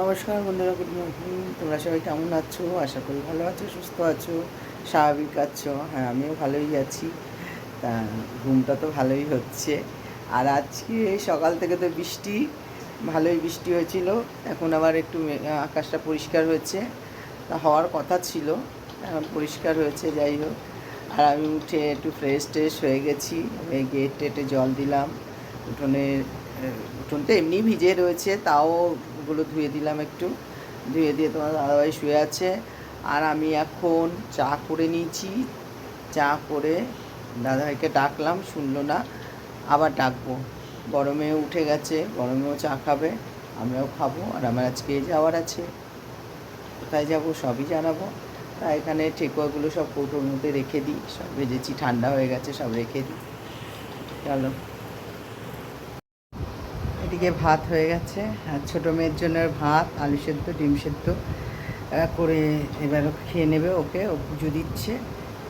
নমস্কার বন্ধুরা good morning তোমরা সবাই কেমন আছো? আশা করি ভালো আছো, সুস্থ আছো, স্বাভাবিক আছো। হ্যাঁ আমিও ভালোই আছি। তা, ঘুমটা তো ভালোই হচ্ছে। আর আজকে সকাল থেকে তো বৃষ্টি, ভালোই বৃষ্টি হয়েছিল। এখন আবার একটু আকাশটা পরিষ্কার হয়েছে। তা, হওয়ার কথা ছিল, এখন পরিষ্কার হয়েছে, যাই হোক। আর আমি উঠে একটু ফ্রেশ ট্রেশ হয়ে গেছি। গেট টেটে জল দিলাম। উঠোনে আহ, উঠোনটা এমনি ভিজে রয়েছে তাও ওগুলো ধুয়ে দিলাম একটু। ধুয়ে দিয়ে তোমার দাদাভাই শুয়ে আছে। আর আমি এখন চা করে নিয়েছি। চা করে দাদাভাইকে ডাকলাম শুনলো না আবার ডাকবো। গরমে উঠে গেছে গরমেও চা খাবে আমরাও খাব আর আমার আজকে যাওয়ার আছে। কোথায় যাব সবই জানাব। তা এখানে ঠেকুয়াগুলো সব কৌটোর মধ্যে রেখে দিই সব ভেজেছি ঠান্ডা হয়ে গেছে সব রেখে দিই। চলো। এদিকে ভাত হয়ে গেছে, আর ছোটো মেয়ের জন্য ভাত, আলু সেদ্ধ, ডিম সেদ্ধ করে এবার খেয়ে নেবে ওকে, ও পুজো দিচ্ছে।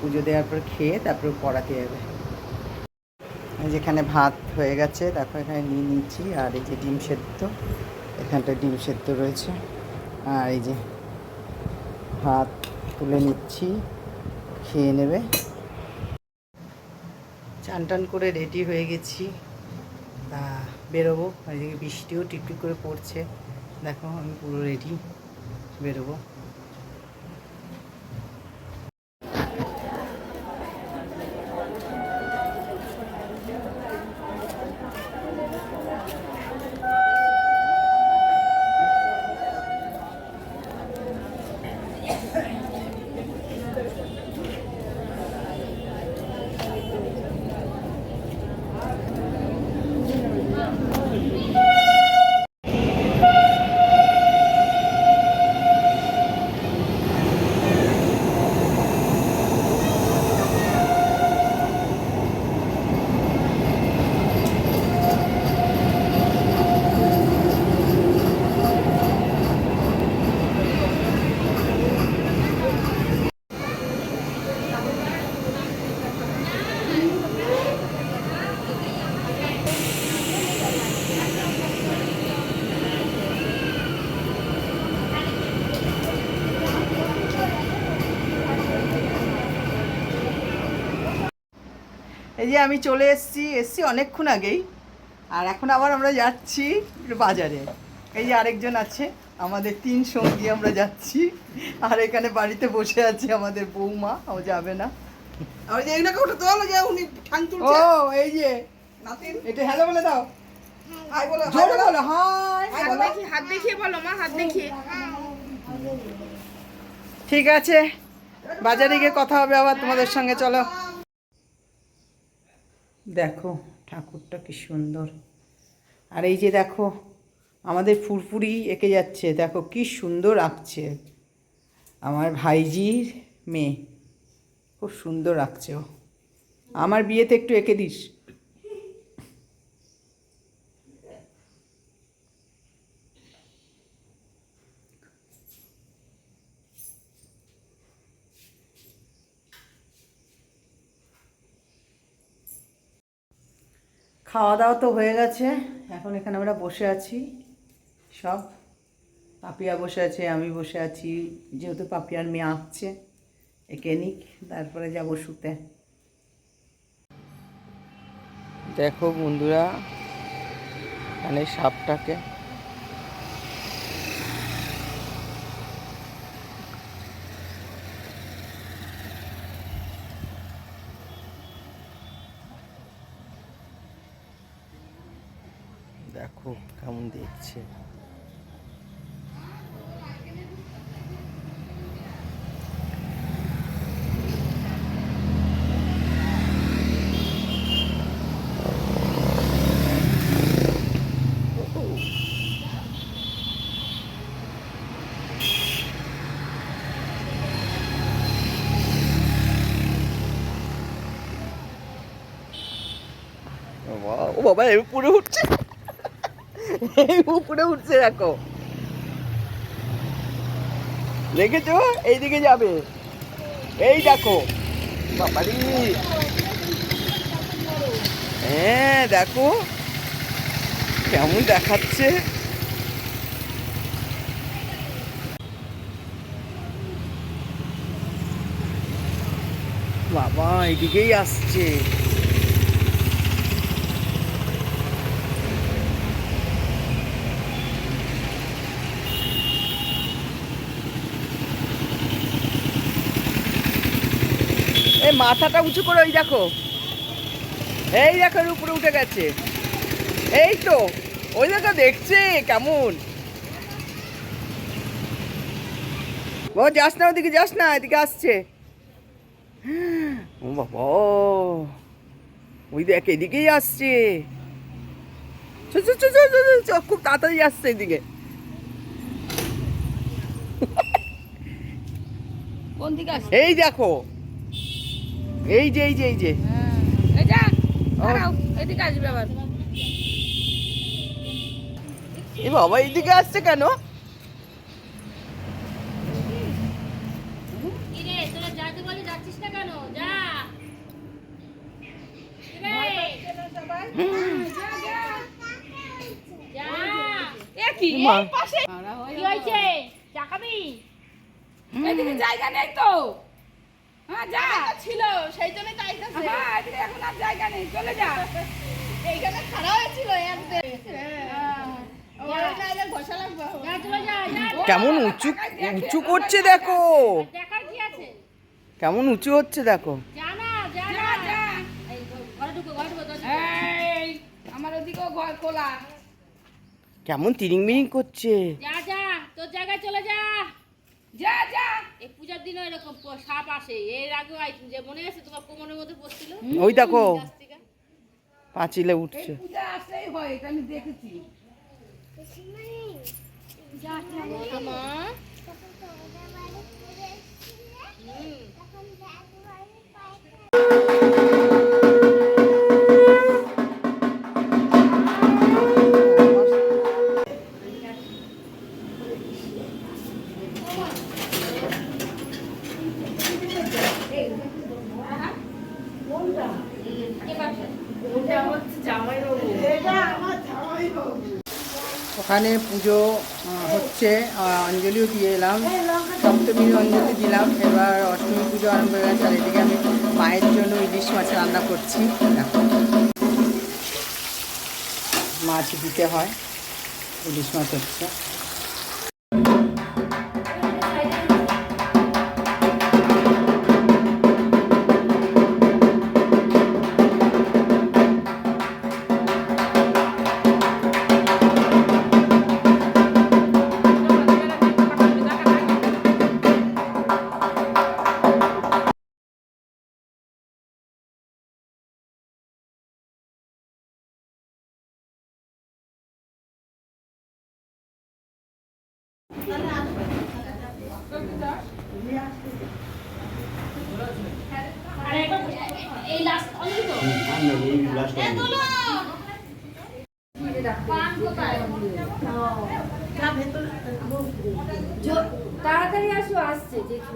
পুজো দেওয়ার পর খেয়ে তারপর পড়াতে যাবে। যেখানে ভাত হয়ে গেছে, দেখো এখানে নিয়ে নিচ্ছি আর এই যে ডিম সেদ্ধ এখানটা ডিম সেদ্ধ রয়েছে। আর এই যে ভাত তুলে নিচ্ছি, খেয়ে নেবে। চান টান করে রেডি হয়ে গেছি। তা বেরোবো। এদিকে বৃষ্টিও টিপটিপ করে পড়ছে। দেখো আমি পুরো রেডি বেরোবো। এই যে আমি চলে এসেছি এসছি অনেকক্ষণ আগেই। আর এখন আবার আমরা যাচ্ছি বাজারে। এই যে আরেকজন আছে আমাদের তিন সঙ্গী আমরা যাচ্ছি। আর এখানে বাড়িতে বসে আছে আমাদের বৌমা ও যাবে না। ওই যে এগুলোকে ওটা তোলো যে উনি ঠাং ও এই যে। নাতিন। এটা হ্যালো বলে দাও। হাই বলো জোরে বলো। বলো হাই। হাই বলো। বলো দেখি হাত দেখিয়ে বলো মা হাত দেখিয়ে। ঠিক আছে। বাজারে গিয়ে কথা হবে আবার তোমাদের সঙ্গে চলো। দেখো, ঠাকুরটা কি সুন্দর। আর এই যে দেখো, আমাদের ফুরফুরি এঁকে যাচ্ছে। দেখো, কি সুন্দর আঁকছে। আমার ভাইজির মেয়ে, খুব সুন্দর আঁকছে ও। আমার বিয়েতে একটু এঁকে দিস। খাওয়া দাওয়া তো হয়ে গেছে। এখন এখানে আমরা বসে আছি। সব। পাপিয়া বসে আছে, আমি বসে আছি। যেহেতু পাপিয়ার মেয়ে আঁকছে একে নিক, তারপরে যাব শুতে। দেখো বন্ধুরা মানে সাপটাকে দেখো কেমন দেখছে? ও বাবা এর উপরে উঠছে। উপরে উঠছে, দেখো। দেখেছ? এইদিকে যাবে। এই দেখো। বাবারি। হ্যাঁ দেখো। কেমন দেখাচ্ছে। বাবা এদিকেই আসছে। মাথাটা উঁচু করে ওই দেখো। এই দেখো উপরে উঠে গেছে। এই তো ওই দেখো দেখছে কেমন। ও যাস না ওদিকে যাস না এদিকে আসছে। ও বাবা ওই দেখ এদিকেই আসছে। খুব তাড়াতাড়ি আসছে এদিকে। কোন দিকে এই দেখো এই যে এই যে এই যে। এ বাবা এইদিকে আসছে কেন? জায়গা নেই তো। হ্যাঁ যা। ছিল সেই জন্যই তো আইতাছে। হ্যাঁ এখন আর জায়গা নেই চলে যা। এইখানে খাড়া হয়েছিল একদিন ওরা নাইলে ঘষা লাগবে যা চলে যা। যা কেমন উঁচু উঁচু করছে দেখো। দেখার কি আছে? কেমন উঁচু হচ্ছে দেখো। আমার ওদিকেও ঘর খোলা। কেমন তিরিং মিরিং করছে। যা যা তোর জায়গায় চলে যা। যা যা। দিনও এরকম সাপ আসে। এর আগেও আই যে মনে আছে তোমার কোমরের মধ্যে বসছিল ওই দেখো। পাঁচিলে উঠছে। হয় এটা আমি দেখেছি। আমা ওখানে পুজো হচ্ছে অঞ্জলিও দিয়ে এলাম সপ্তমী অঞ্জলি দিলাম, এবার অষ্টমী পুজো আরম্ভ হয়ে গেছে, আর এদিকে আমি মায়ের জন্য ইলিশ মাছ রান্না করছি। মাছ দিতে হয়, ইলিশ মাছ হচ্ছে। তাড়াতাড়ি আসো আসছে দেখো।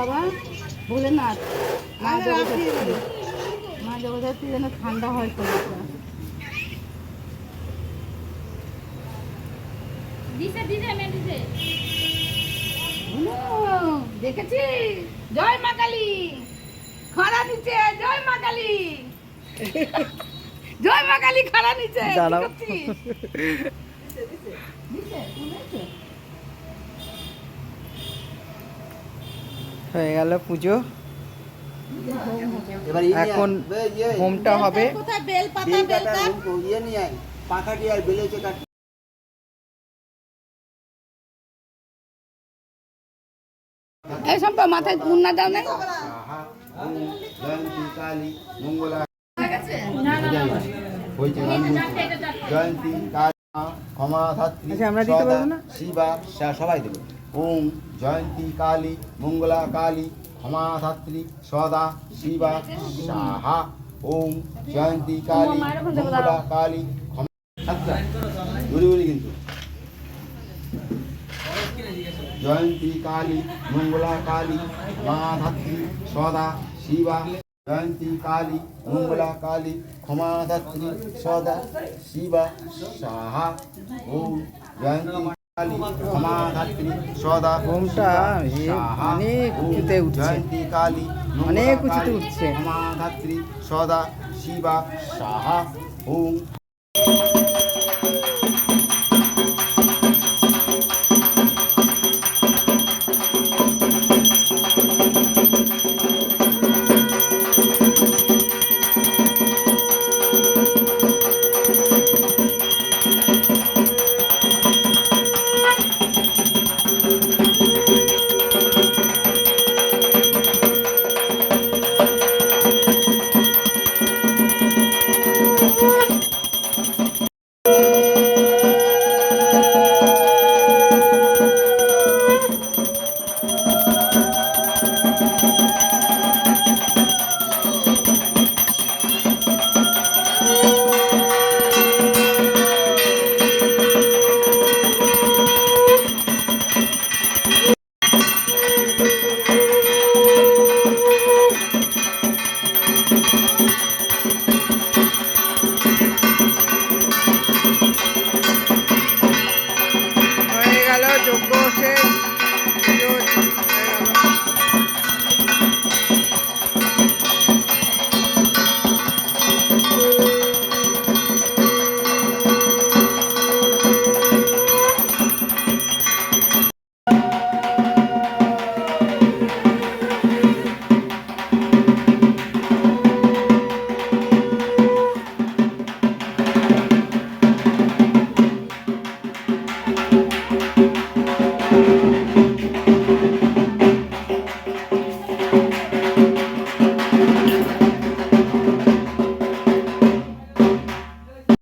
বাবা ভোলেনাথ মা জগদ্ধাত্রী মা জগদ্ধাত্রী যেন ঠান্ডা হয় কলকাতা দেখেছি। জয় মা কালী। খরা নিচে জয় মা কালী। জয় মা কালী খরা নিচে। হয়ে গেল পুজো। এবার এখন হোমটা হবে। ইয়ে। পাখাটি আর বেলেছে কাট এই সম্পা মাথায় মুন্না দাও না। জয়ন্তী। জয়ন্তী ক্ষমা আচ্ছা, আমরা দিতে পারব না? শিবা সবাই দেবো। ওম জয়ন্তী কালী মঙ্গলা কালী ক্ষমা ধাত্রী সদা শিবা সাহা। ওম জয়ন্তী কালী মঙ্গলা কালী ক্ষমা বলি বলি কিন্তু। জয়ন্তী কালী মঙ্গলা কালী মা ধাত্রী সদা শিবা। জয়ন্তী কালী মঙ্গলা কালী ক্ষমা ধাত্রী সদা শিবা সাহা। ওম জয়ন্তী কালী ক্ষমা ধাত্রী সদা হোমটা এ অনেক উঁচুতে উঠছে। কালী অনেক উঁচুতে উঠছে। ক্ষমা ধাত্রী সদা শিবা সাহা ওম